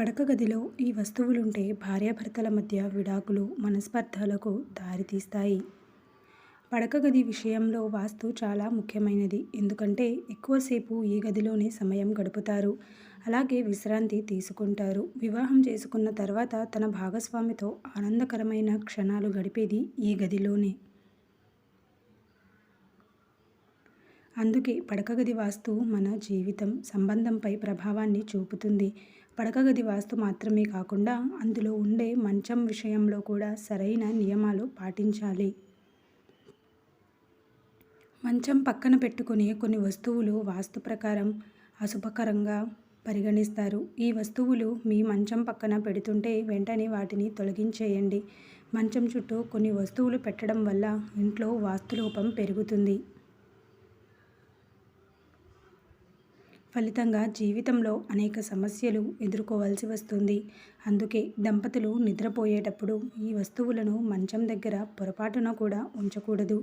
పడక గదిలో ఈ వస్తువులుంటే భార్యాభర్తల మధ్య విడాకులు, మనస్పర్ధలకు దారితీస్తాయి. పడక గది విషయంలో వాస్తు చాలా ముఖ్యమైనది. ఎందుకంటే ఎక్కువసేపు ఈ గదిలోనే సమయం గడుపుతారు. అలాగే విశ్రాంతి తీసుకుంటారు. వివాహం చేసుకున్న తర్వాత తన భాగస్వామితో ఆనందకరమైన క్షణాలు గడిపేది ఈ గదిలోనే. అందుకే పడకగది వాస్తు మన జీవితం, సంబంధంపై ప్రభావాన్ని చూపుతుంది. పడకగది వాస్తు మాత్రమే కాకుండా అందులో ఉండే మంచం విషయంలో కూడా సరైన నియమాలు పాటించాలి. మంచం పక్కన పెట్టుకునే కొన్ని వస్తువులు వాస్తు ప్రకారం అశుభకరంగా పరిగణిస్తారు. ఈ వస్తువులు మీ మంచం పక్కన పెడుతుంటే వెంటనే వాటిని తొలగించేయండి. మంచం చుట్టూ కొన్ని వస్తువులు పెట్టడం వల్ల ఇంట్లో వాస్తులోపం పెరుగుతుంది. ఫలితంగా జీవితంలో అనేక సమస్యలు ఎదుర్కోవాల్సి వస్తుంది. అందుకే దంపతులు నిద్రపోయేటప్పుడు ఈ వస్తువులను మంచం దగ్గర పొరపాటున కూడా ఉంచకూడదు.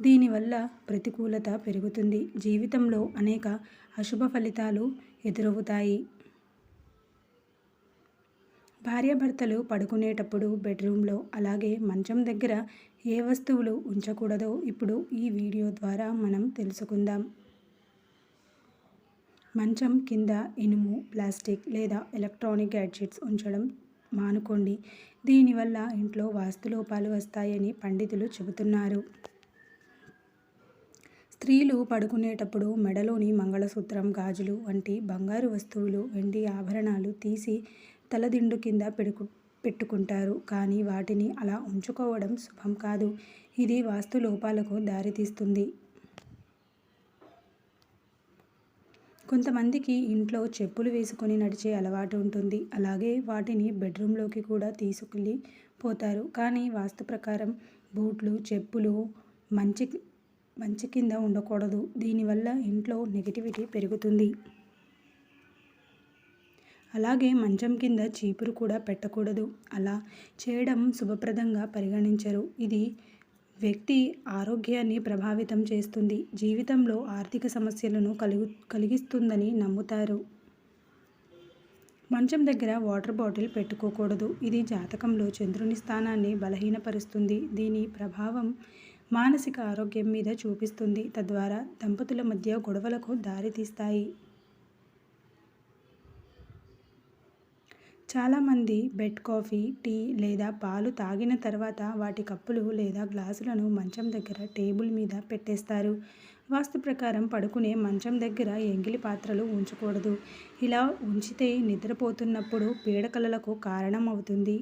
దీనివల్ల ప్రతికూలత పెరుగుతుంది. జీవితంలో అనేక అశుభ ఫలితాలు ఎదురవుతాయి. భార్యాభర్తలు పడుకునేటప్పుడు బెడ్రూమ్లో, అలాగే మంచం దగ్గర ఏ వస్తువులు ఉంచకూడదో ఇప్పుడు ఈ వీడియో ద్వారా మనం తెలుసుకుందాం. మంచం కింద ఇనుము, ప్లాస్టిక్ లేదా ఎలక్ట్రానిక్ గ్యాడ్జెట్స్ ఉంచడం మానుకోండి. దీనివల్ల ఇంట్లో వాస్తు లోపాలు వస్తాయని పండితులు చెబుతున్నారు. స్త్రీలు పడుకునేటప్పుడు మెడలోని మంగళసూత్రం, గాజులు వంటి బంగారు వస్తువులు, వెండి ఆభరణాలు తీసి తలదిండు కింద పెడుకు పెట్టుకుంటారు. కానీ వాటిని అలా ఉంచుకోవడం శుభం కాదు. ఇది వాస్తు లోపాలకు దారితీస్తుంది. కొంతమందికి ఇంట్లో చెప్పులు వేసుకొని నడిచే అలవాటు ఉంటుంది. అలాగే వాటిని బెడ్రూమ్లోకి కూడా తీసుకెళ్ళి పోతారు. కానీ వాస్తు ప్రకారం బూట్లు, చెప్పులు మంచి మంచి కింద ఉండకూడదు. దీనివల్ల ఇంట్లో నెగటివిటీ పెరుగుతుంది. అలాగే మంచం కింద చీపురు కూడా పెట్టకూడదు. అలా చేయడం శుభప్రదంగా పరిగణించరు. ఇది వ్యక్తి ఆరోగ్యాన్ని ప్రభావితం చేస్తుంది. జీవితంలో ఆర్థిక సమస్యలను కలిగిస్తుందని నమ్ముతారు. మంచం దగ్గర వాటర్ బాటిల్ పెట్టుకోకూడదు. ఇది జాతకంలో చంద్రుని స్థానాన్ని బలహీనపరుస్తుంది. దీని ప్రభావం మానసిక ఆరోగ్యం మీద చూపిస్తుంది. తద్వారా దంపతుల మధ్య గొడవలకు దారితీస్తాయి. చాలామంది బెడ్ కాఫీ, టీ లేదా పాలు తాగిన తర్వాత వాటి కప్పులు లేదా గ్లాసులను మంచం దగ్గర టేబుల్ మీద పెట్టేస్తారు. వాస్తు ప్రకారం పడుకునే మంచం దగ్గర ఎంగిలి పాత్రలు ఉంచకూడదు. ఇలా ఉంచితే నిద్రపోతున్నప్పుడు పీడకలలకు కారణం అవుతుంది.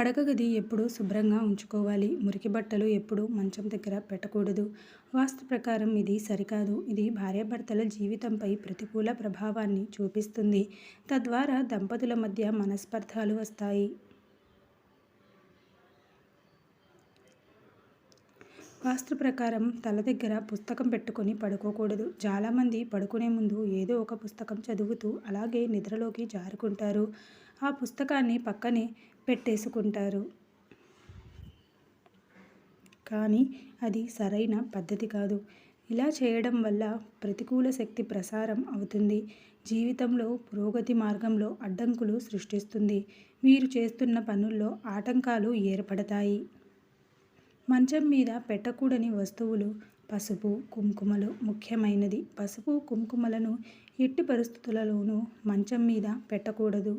పడక గది ఎప్పుడూ శుభ్రంగా ఉంచుకోవాలి. మురికి బట్టలు ఎప్పుడూ మంచం దగ్గర పెట్టకూడదు. వాస్తు ప్రకారం ఇది సరికాదు. ఇది భార్యాభర్తల జీవితంపై ప్రతికూల ప్రభావాన్ని చూపిస్తుంది. తద్వారా దంపతుల మధ్య మనస్పర్ధాలు వస్తాయి. వాస్తు ప్రకారం తల దగ్గర పుస్తకం పెట్టుకొని పడుకోకూడదు. చాలామంది పడుకునే ముందు ఏదో ఒక పుస్తకం చదువుతూ అలాగే నిద్రలోకి జారుకుంటారు. ఆ పుస్తకాన్ని పక్కనే పెట్టేసుకుంటారు. కానీ అది సరైన పద్ధతి కాదు. ఇలా చేయడం వల్ల ప్రతికూల శక్తి ప్రసారం అవుతుంది. జీవితంలో పురోగతి మార్గంలో అడ్డంకులు సృష్టిస్తుంది. మీరు చేస్తున్న పనుల్లో ఆటంకాలు ఏర్పడతాయి. మంచం మీద పెట్టకూడని వస్తువులు పసుపు, కుంకుమలు ముఖ్యమైనది. పసుపు, కుంకుమలను ఎట్టి పరిస్థితులలోనూ మంచం మీద పెట్టకూడదు.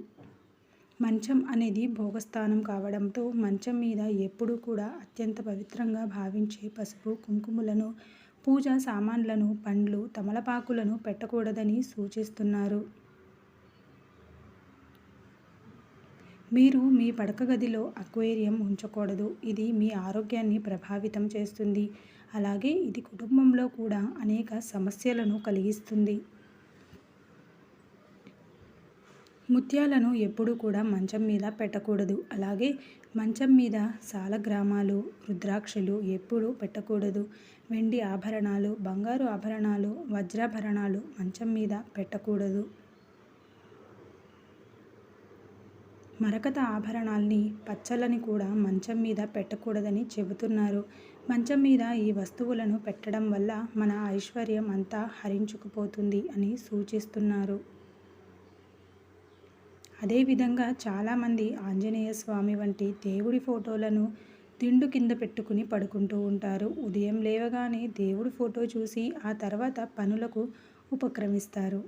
మంచం అనేది భోగస్థానం కావడంతో మంచం మీద ఎప్పుడూ కూడా అత్యంత పవిత్రంగా భావించే పసుపు, కుంకుమలను, పూజా సామాన్లను, పండ్లు, తమలపాకులను పెట్టకూడదని సూచిస్తున్నారు. మీరు మీ పడక గదిలో అక్వేరియం ఉంచకూడదు. ఇది మీ ఆరోగ్యాన్ని ప్రభావితం చేస్తుంది. అలాగే ఇది కుటుంబంలో కూడా అనేక సమస్యలను కలిగిస్తుంది. ముత్యాలను ఎప్పుడూ కూడా మంచం మీద పెట్టకూడదు. అలాగే మంచం మీద సాలగ్రామాలు, రుద్రాక్షలు ఎప్పుడూ పెట్టకూడదు. వెండి ఆభరణాలు, బంగారు ఆభరణాలు, వజ్రాభరణాలు మంచం మీద పెట్టకూడదు. మరకత ఆభరణాల్ని, పచ్చలని కూడా మంచం మీద పెట్టకూడదని చెబుతున్నారు. మంచం మీద ఈ వస్తువులను పెట్టడం వల్ల మన ఐశ్వర్యం అంతా హరించుకుపోతుంది అని సూచిస్తున్నారు. అదేవిధంగా చాలామంది ఆంజనేయ స్వామి వంటి దేవుడి ఫోటోలను దిండు కింద పెట్టుకుని పడుకుంటూ ఉంటారు. ఉదయం లేవగానే దేవుడి ఫోటో చూసి ఆ తర్వాత పనులకు ఉపక్రమిస్తారు.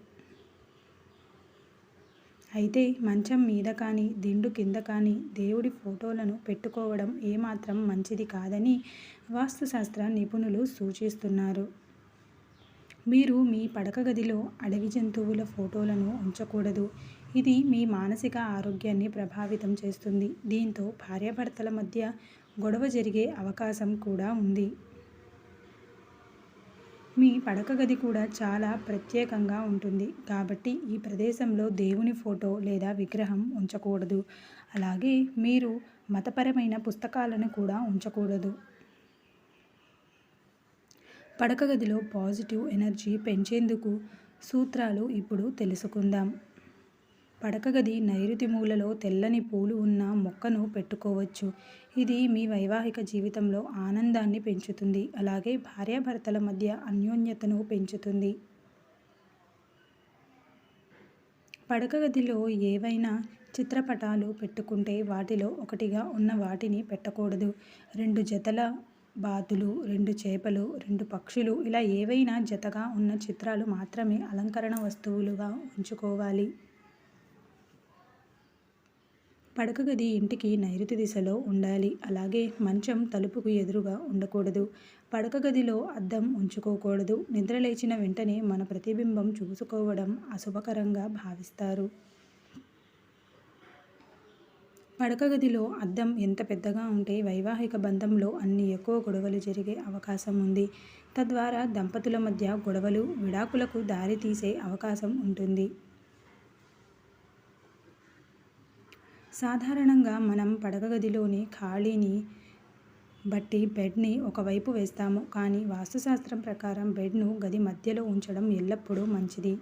అయితే మంచం మీద కానీ దిండు కింద కానీ దేవుడి ఫోటోలను పెట్టుకోవడం ఏమాత్రం మంచిది కాదని వాస్తుశాస్త్ర నిపుణులు సూచిస్తున్నారు. మీరు మీ పడక గదిలో అడవి జంతువుల ఫోటోలను ఉంచకూడదు. ఇది మీ మానసిక ఆరోగ్యాన్ని ప్రభావితం చేస్తుంది. దీంతో భార్యాభర్తల మధ్య గొడవ జరిగే అవకాశం కూడా ఉంది. మీ పడక గది కూడా చాలా ప్రత్యేకంగా ఉంటుంది. కాబట్టి ఈ ప్రదేశంలో దేవుని ఫోటో లేదా విగ్రహం ఉంచకూడదు. అలాగే మీరు మతపరమైన పుస్తకాలను కూడా ఉంచకూడదు. పడక గదిలో పాజిటివ్ ఎనర్జీ పెంచేందుకు సూత్రాలు ఇప్పుడు తెలుసుకుందాం. పడకగది నైరుతి మూలలో తెల్లని పూలు ఉన్న మొక్కను పెట్టుకోవచ్చు. ఇది మీ వైవాహిక జీవితంలో ఆనందాన్ని పెంచుతుంది. అలాగే భార్యాభర్తల మధ్య అన్యోన్యతను పెంచుతుంది. పడకగదిలో ఏవైనా చిత్రపటాలు పెట్టుకుంటే వాటిలో ఒకటిగా ఉన్న వాటిని పెట్టకూడదు. రెండు జతల బాతులు రెండు చేపలు రెండు పక్షులు ఇలా ఏవైనా జతగా ఉన్న చిత్రాలు మాత్రమే అలంకరణ వస్తువులుగా ఉంచుకోవాలి. పడక గది ఇంటికి నైరుతి దిశలో ఉండాలి. అలాగే మంచం తలుపుకు ఎదురుగా ఉండకూడదు. పడక గదిలో అద్దం ఉంచుకోకూడదు. నిద్రలేచిన వెంటనే మన ప్రతిబింబం చూసుకోవడం అశుభకరంగా భావిస్తారు. పడక గదిలో అద్దం ఎంత పెద్దగా ఉంటే వైవాహిక బంధంలో అన్ని ఎక్కువ గొడవలు జరిగే అవకాశం ఉంది. తద్వారా దంపతుల మధ్య గొడవలు విడాకులకు దారితీసే అవకాశం ఉంటుంది. సాధారణంగా మనం పడక గదిలోని ఖాళీని బట్టి బెడ్ని ఒకవైపు వేస్తాము. కానీ వాస్తుశాస్త్రం ప్రకారం బెడ్ను గది మధ్యలో ఉంచడం ఎల్లప్పుడూ మంచిది.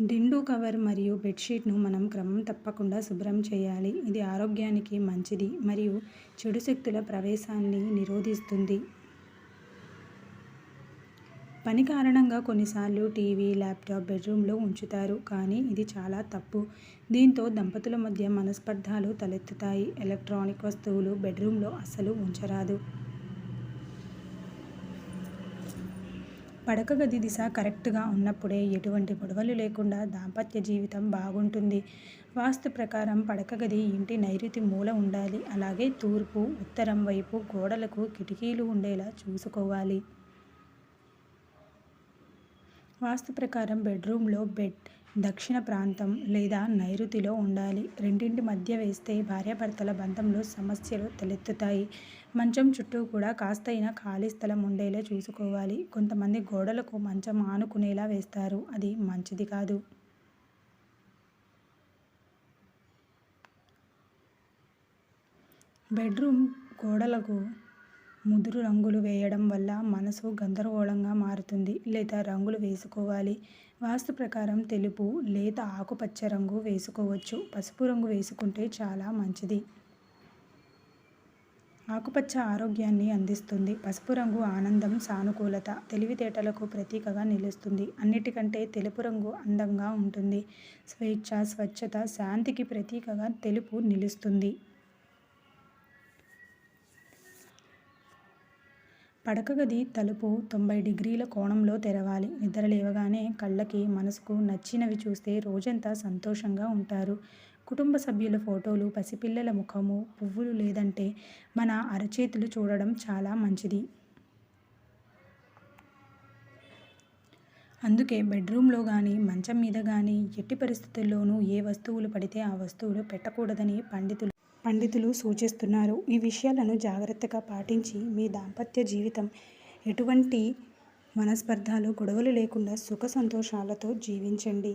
దిండు కవర్ మరియు బెడ్షీట్ను మనం క్రమం తప్పకుండా శుభ్రం చేయాలి. ఇది ఆరోగ్యానికి మంచిది మరియు చెడు శక్తుల ప్రవేశాన్ని నిరోధిస్తుంది. పని కారణంగా కొన్నిసార్లు టీవీ ల్యాప్టాప్ బెడ్రూమ్లో ఉంచుతారు. కానీ ఇది చాలా తప్పు. దీంతో దంపతుల మధ్య మనస్పర్ధాలు తలెత్తుతాయి. ఎలక్ట్రానిక్ వస్తువులు బెడ్రూమ్లో అస్సలు ఉంచరాదు. పడక గది దిశ కరెక్ట్గా ఉన్నప్పుడే ఎటువంటి గొడవలు లేకుండా దాంపత్య జీవితం బాగుంటుంది. వాస్తు ప్రకారం పడక గది ఇంటి నైరుతి మూల ఉండాలి. అలాగే తూర్పు ఉత్తరం వైపు గోడలకు కిటికీలు ఉండేలా చూసుకోవాలి. వాస్తు ప్రకారం బెడ్రూమ్లో బెడ్ దక్షిణ ప్రాంతం లేదా నైరుతిలో ఉండాలి. రెండింటి మధ్య వేస్తే భార్యాభర్తల బంధంలో సమస్యలు తలెత్తుతాయి. మంచం చుట్టూ కూడా కాస్తైనా ఖాళీ స్థలం ఉండేలా చూసుకోవాలి. కొంతమంది గోడలకు మంచం ఆనుకునేలా వేస్తారు. అది మంచిది కాదు. బెడ్రూమ్ గోడలకు ముదురు రంగులు వేయడం వల్ల మనసు గందరగోళంగా మారుతుంది. లేదా రంగులు వేసుకోవాలి. వాస్తు ప్రకారం తెలుపు లేత ఆకుపచ్చ రంగు వేసుకోవచ్చు. పసుపు రంగు వేసుకుంటే చాలా మంచిది. ఆకుపచ్చ ఆరోగ్యాన్ని అందిస్తుంది. పసుపు రంగు ఆనందం సానుకూలత తెలివితేటలకు ప్రతీకగా నిలుస్తుంది. అన్నిటికంటే తెలుపు రంగు అందంగా ఉంటుంది. స్వేచ్ఛ స్వచ్ఛత శాంతికి ప్రతీకగా తెలుపు నిలుస్తుంది. పడక గది తలుపు తొంభై డిగ్రీల కోణంలో తెరవాలి. నిద్ర లేవగానే కళ్ళకి మనసుకు నచ్చినవి చూస్తే రోజంతా సంతోషంగా ఉంటారు. కుటుంబ సభ్యుల ఫోటోలు పసిపిల్లల ముఖము పువ్వులు లేదంటే మన అరచేతులు చూడడం చాలా మంచిది. అందుకే బెడ్రూమ్లో కానీ మంచం మీద కానీ ఎట్టి పరిస్థితుల్లోనూ ఏ వస్తువులు పడితే ఆ వస్తువులు పెట్టకూడదని పండితులు పండితులు సూచిస్తున్నారు. ఈ విషయాలను జాగ్రత్తగా పాటించి మీ దాంపత్య జీవితం ఎటువంటి మనస్పర్ధాలు గొడవలు లేకుండా సుఖ సంతోషాలతో జీవించండి.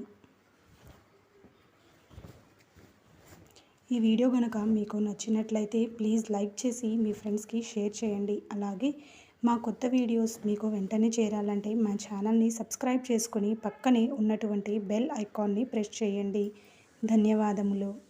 ఈ వీడియో కనుక మీకు నచ్చినట్లయితే ప్లీజ్ లైక్ చేసి మీ ఫ్రెండ్స్కి షేర్ చేయండి. అలాగే మా కొత్త వీడియోస్ మీకు వెంటనే చేరాలంటే మా ఛానల్ని సబ్స్క్రైబ్ చేసుకొని పక్కనే ఉన్నటువంటి బెల్ ఐకాన్ని ప్రెస్ చేయండి. ధన్యవాదములు.